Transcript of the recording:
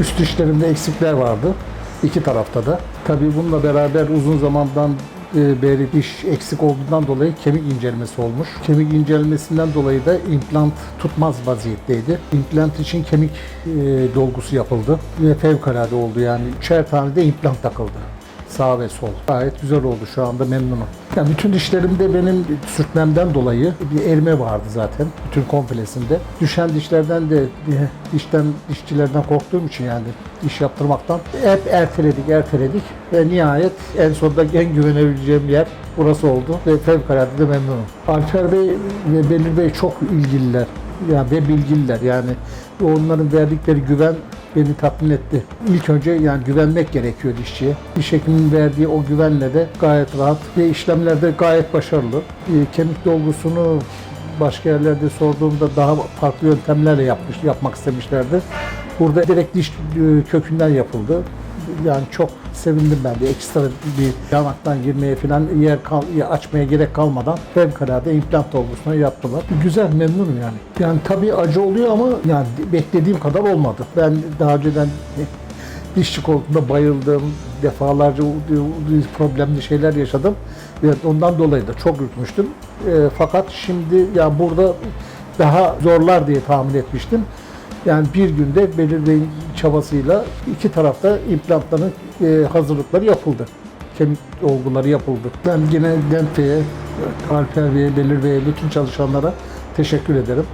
Üst dişlerimde eksikler vardı. iki tarafta da. Tabii bununla beraber uzun zamandan e, beri diş eksik olduğundan dolayı kemik incelmesi olmuş. Kemik incelmesinden dolayı da implant tutmaz vaziyetteydi. İmplant için kemik e, dolgusu yapıldı ve fevkalade oldu yani. Üçer tane de implant takıldı. Sağ ve sol. Gayet güzel oldu şu anda memnunum. Yani bütün dişlerimde benim sürtmemden dolayı bir erime vardı zaten. Bütün komplesinde. Düşen dişlerden de dişten dişçilerden korktuğum için yani diş yaptırmaktan hep erteledik erteledik ve nihayet en sonunda en güvenebileceğim yer burası oldu ve fevkalade de memnunum. Alper Bey ve Belir Bey çok ilgililer yani ve bilgililer yani onların verdikleri güven beni tatmin etti. İlk önce yani güvenmek gerekiyor dişçiye. Diş hekiminin verdiği o güvenle de gayet rahat ve işlemlerde gayet başarılı. Ee, Kemik dolgusunu başka yerlerde sorduğumda daha farklı yöntemlerle yapmış, yapmak istemişlerdi. Burada direkt diş e, kökünden yapıldı. Yani çok sevindim ben de ekstra bir yanaktan girmeye falan yer kal, açmaya gerek kalmadan fevkalade implant dolgusunu yaptılar. Güzel memnunum yani. Yani tabii acı oluyor ama yani beklediğim kadar olmadı. Ben daha önceden dişçi koltuğunda bayıldım. Defalarca problemli şeyler yaşadım. Ve ondan dolayı da çok ürkmüştüm. E, fakat şimdi ya burada daha zorlar diye tahmin etmiştim. Yani bir günde Belir Bey'in çabasıyla iki tarafta implantların e, hazırlıkları yapıldı. Kemik olguları yapıldı. Ben yine Dent Bey'e, Alper Bey'e, Belir Bey'e, bütün çalışanlara teşekkür ederim.